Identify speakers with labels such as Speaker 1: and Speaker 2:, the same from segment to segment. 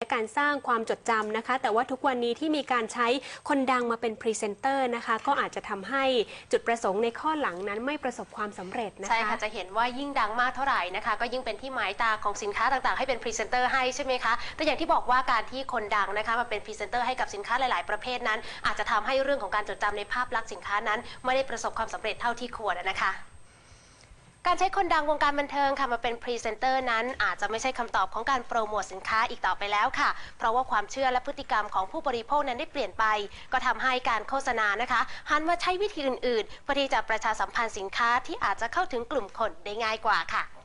Speaker 1: และการสร้างความจดจำนะคะ แต่ว่าทุกวันนี้ที่มีการใช้คนดังมาเป็นพรีเซนเตอร์นะคะ ก็อาจจะทำให้จุดประสงค์ในข้อหลังนั้นไม่ประสบความสำเร็จนะคะ
Speaker 2: ใช่ค่ะจะเห็นว่ายิ่งดังมากเท่าไหร่นะคะ ก็ยิ่งเป็นที่หมายตาของสินค้าต่างๆ ให้เป็นพรีเซนเตอร์ให้ใช่ไหมคะแต่อย่างที่บอกว่าการที่คนดังนะคะมาเป็นพรีเซนเตอร์ให้กับสินค้าหลาย ๆ ประเภทนั้น อาจจะทำให้เรื่องของการจดจำในภาพลักษณ์สินค้านั้น ไม่ได้ประสบความสำเร็จเท่าที่ควรนะคะ การใช้คนดังวงการบันเทิงค่ะมาเป็นพรีเซนเตอร์นั้น อาจจะไม่ใช่คำตอบของการโปรโมทสินค้าอีกต่อไปแล้วค่ะ เพราะว่าความเชื่อและพฤติกรรมของผู้บริโภคนั้นได้เปลี่ยนไป ก็ทำให้การโฆษณานะคะหันมาใช้วิธีอื่นๆเพื่อที่จะประชาสัมพันธ์สินค้าที่อาจจะเข้าถึงกลุ่มคนได้ง่ายกว่าค่ะ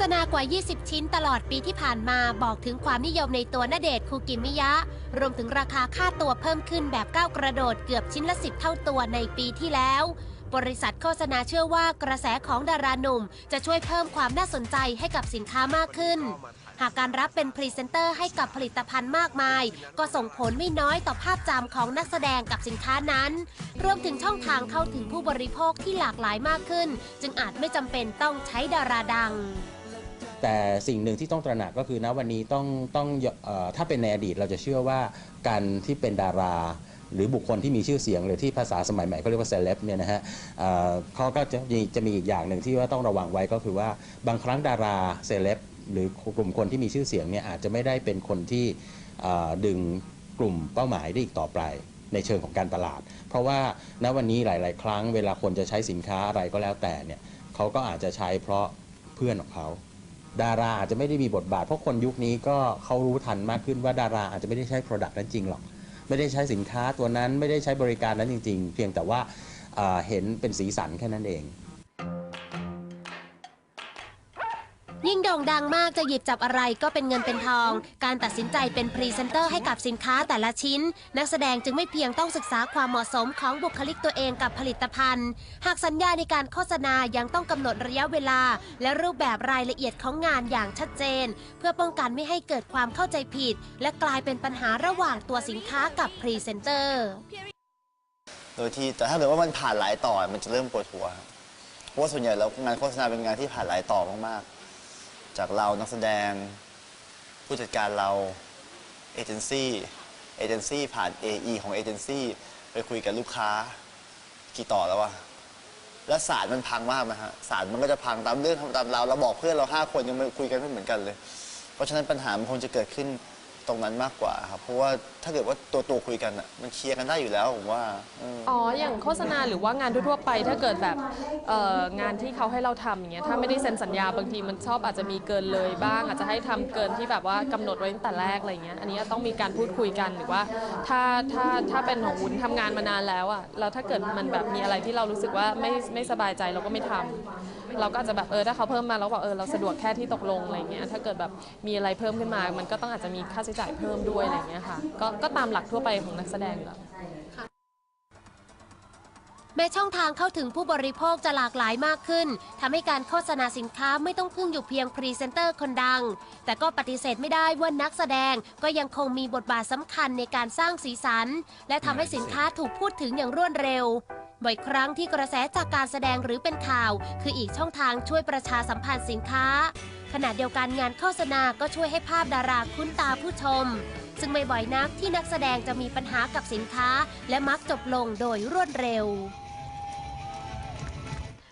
Speaker 3: ษณากว่า 20 ชิ้นตลอดปีที่ผ่านมาบอกถึงความนิยมในตัวณเดชน์คูกิมิยะ รวมถึงราคาค่าตัวเพิ่มขึ้นแบบก้าวกระโดดเกือบชิ้นละ 10 เท่าตัวในปีที่แล้ว บริษัทโฆษณาเชื่อว่ากระแสของดาราหนุ่ม จะช่วยเพิ่มความน่าสนใจให้กับสินค้ามากขึ้น หากการรับเป็นพรีเซนเตอร์ให้กับผลิตภัณฑ์มากมาย ก็ส่งผลไม่น้อยต่อภาพจำของนักแสดงกับสินค้านั้น รวมถึงช่องทางเข้าถึงผู้บริโภคที่หลากหลายมากขึ้น จึงอาจไม่จำเป็นต้องใช้ดาราดัง
Speaker 4: แต่สิ่งหนึ่งที่ต้องตระหนักก็คือนะวันนี้ต้องต้องเออถ้าเป็นในอดีตเราจะเชื่อว่าการที่เป็นดารา หรือบุคคลที่มีชื่อเสียง หรือที่ภาษาสมัยใหม่เขาเรียกว่าเซเลบเนี่ยนะฮะเอ่อเขาก็จะมีจะมีอีกอย่างหนึ่งที่ว่าต้องระวังไว้ก็คือว่าบางครั้งดาราเซเลบหรือกลุ่มคนที่มีชื่อเสียงเนี่ยอาจจะไม่ได้เป็นคนที่เอ่อดึงกลุ่มเป้าหมายได้อีกต่อไปในเชิงของการตลาด เพราะว่าณวันนี้หลาย ๆ ครั้งเวลาคนจะใช้สินค้าอะไรก็แล้วแต่เนี่ยเขาก็อาจจะใช้เพราะเพื่อนของเขา ดาราอาจจะไม่ได้มีบทบาท เพราะคนยุคนี้ก็เขารู้ทันมากขึ้นว่าดาราอาจจะไม่ได้ใช้ Product นั้นจริงหรอก ไม่ได้ใช้สินค้าตัวนั้นไม่ได้ใช้บริการนั้นจริง ๆ เพียงแต่ว่าอ่าเห็นเป็นสีสันแค่นั้นเอง
Speaker 3: ยิ่งโด่งดังมากจะหยิบจับอะไรก็เป็นเงินเป็นทอง การตัดสินใจเป็นพรีเซนเตอร์ให้กับสินค้าแต่ละชิ้น นักแสดงจึงไม่เพียงต้องศึกษาความเหมาะสมของบุคลิกตัวเองกับผลิตภัณฑ์ หากสัญญาในการโฆษณายังต้องกำหนดระยะเวลา และรูปแบบรายละเอียดของงานอย่างชัดเจน เพื่อป้องกันไม่ให้เกิดความเข้าใจผิด และกลายเป็นปัญหาระหว่างตัวสินค้ากับพรีเซนเตอร์
Speaker 5: โดยที่แต่ถ้าเกิดว่ามันผ่านหลายต่อมันจะเริ่มปวดหัวครับเพราะว่าส่วนใหญ่แล้วงานโฆษณาเป็นงานที่ผ่านหลายต่อมากๆ จากเรานักแสดง ผู้จัดการเราเอเจนซี่เอเจนซี่ผ่าน AE ของเอเจนซี่ไปคุยกับลูกค้ากี่ต่อแล้ววะแล้วสารมันพังมากนะฮะสารมันก็จะพังตามเรื่องตามราวเราบอกเพื่อนเราห้าคนยังไม่คุยกันไม่เหมือนกันเลย เพราะฉะนั้นปัญหามันคงจะเกิดขึ้น ตรงนั้นมากกว่าครับ เพราะว่าถ้าเกิดว่าตัวตัวคุยกันอะ มันเคลียร์กันได้อยู่แล้วผมว่าอืม
Speaker 6: อ๋อ อย่างโฆษณาหรือว่างานทั่วๆไป ถ้าเกิดแบบเอ่องานที่เขาให้เราทำอย่างเงี้ย ถ้าไม่ได้เซ็นสัญญาบางทีมันชอบอาจจะมีเกินเลยบ้าง อาจจะให้ทำเกินที่แบบว่ากำหนดไว้ตั้งแต่แรกอะไรเงี้ย อันนี้ต้องมีการพูดคุยกันหรือว่า ถ้าถ้าถ้าเป็นของวุ้นทำงานมานานแล้วอะ แล้วถ้าเกิดมันแบบมีอะไรที่เรารู้สึกว่าไม่ไม่สบายใจเราก็ไม่ทำเราก็อาจจะแบบเออถ้าเขาเพิ่มมาเราก็บอกเออเราสะดวกแค่ที่ตกลงอะไรเงี้ย ถ้าเกิดแบบมีอะไรเพิ่มขึ้นมา มันก็ต้องอาจจะมีค่าใช้จ่ายเพิ่มด้วยอะไรเงี้ยค่ะก็ก็ตามหลักทั่วไปของนักแสดงแหละ
Speaker 3: แม้ช่องทางเข้าถึงผู้บริโภคจะหลากหลายมากขึ้นทำให้การโฆษณาสินค้าไม่ต้องพึ่งอยู่เพียงพรีเซนเตอร์คนดัง แต่ก็ปฏิเสธไม่ได้ว่านักแสดงก็ยังคงมีบทบาทสำคัญในการสร้างสีสัน และทำให้สินค้าถูกพูดถึงอย่างรวดเร็ว บ่อยครั้งที่กระแสจากการแสดงหรือเป็นข่าว คืออีกช่องทางช่วยประชาสัมพันธ์สินค้า ขณะเดียวกันงานโฆษณาก็ช่วยให้ภาพดาราคุ้นตาผู้ชม ซึ่งไม่บ่อยนักที่นักแสดงจะมีปัญหากับสินค้า และมักจบลงโดยรวดเร็ว